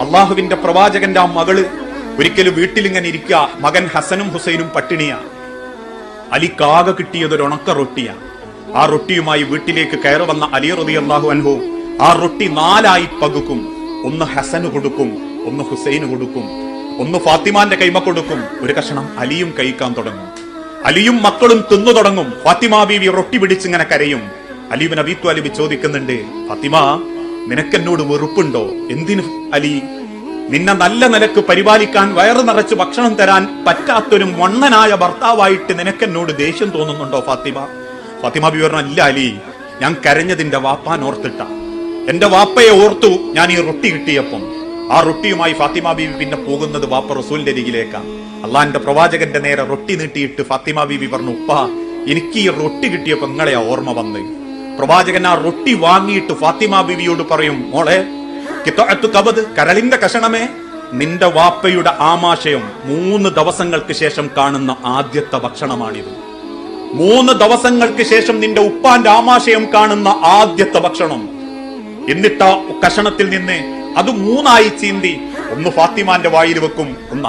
അള്ളാഹുവിന്റെ പ്രവാചകന്റെ ആ മകൾ ഒരിക്കലും വീട്ടിലിങ്ങനെ ഇരിക്കുക. മകൻ ഹസനും ഹുസൈനും പട്ടിണിയാ. അലിക്കാകെ കിട്ടിയത് ഒരു ഉണക്ക റൊട്ടിയാ. ആ റൊട്ടിയുമായി വീട്ടിലേക്ക് കയറി വന്ന അലി റതി അള്ളാഹു അൻഹു ആ റൊട്ടി നാലായി പകുക്കും. ഒന്ന് ഹസന് കൊടുക്കും ഒന്ന് ഹുസൈന് കൊടുക്കും ഒന്ന് ഫാത്തിമാന്റെ കൈമ കൊടുക്കും. ഒരു കഷണം അലിയും കഴിക്കാൻ തുടങ്ങും. അലിയും മക്കളും തിന്നു തുടങ്ങും. ഫാത്തിമ ബീവി റൊട്ടി പിടിച്ചിങ്ങനെ കരയും. അലിബിൻ അബീത്തു അലിബി ചോദിക്കുന്നുണ്ട് ഫാത്തിമ നിനക്കെന്നോട് വെറുപ്പുണ്ടോ? എന്തിന് അലി? നിന്നെ നല്ല നിലയ്ക്ക് പരിപാലിക്കാൻ വയറ് നിറച്ച് ഭക്ഷണം തരാൻ പറ്റാത്തൊരു മണ്ണനായ ഭർത്താവായിട്ട് നിനക്കെന്നോട് ദേഷ്യം തോന്നുന്നുണ്ടോ ഫാത്തിമ? ഫാത്തിമ പറഞ്ഞു അല്ല അലി. ഞാൻ കരഞ്ഞതിന്റെ വാപ്പാൻ ഓർത്തിട്ട എന്റെ വാപ്പയെ ഓർത്തു ഞാൻ ഈ റൊട്ടി കിട്ടിയപ്പം. ആ റൊട്ടിയുമായി ഫാത്തിമ ബീവി പിന്നെ പോകുന്നത് വാപ്പ റസൂലിന്റെ അരികിലേക്കാണ് അള്ളാന്റെ പ്രവാചകന്റെ നേരെ റൊട്ടി നീട്ടിയിട്ട് ഫാത്തിമ ബീവി പറഞ്ഞു ഉപ്പ എനിക്ക് ഈ റൊട്ടി കിട്ടിയപ്പോ നിങ്ങളെയാ ഓർമ്മ വന്ന്. പ്രവാചകൻ ആ റൊട്ടി വാങ്ങിയിട്ട് ഫാത്തിമ ബിവിയോട് പറയും മോളെ കബത് കരളിന്റെ കഷണമേ നിന്റെ വാപ്പയുടെ ആമാശയം മൂന്ന് ദിവസങ്ങൾക്ക് ശേഷം കാണുന്ന ആദ്യത്തെ ഭക്ഷണമാണിത്. മൂന്ന് ദിവസങ്ങൾക്ക് ശേഷം നിന്റെ ഉപ്പാന്റെ ആമാശയം കാണുന്ന ആദ്യത്തെ ഭക്ഷണം. എന്നിട്ട് കഷണത്തിൽ നിന്ന് അത് മൂന്നായി ചീന്തി ഒന്ന് ഫാത്തിമാന്റെ വായിൽ വെക്കും ഒന്ന്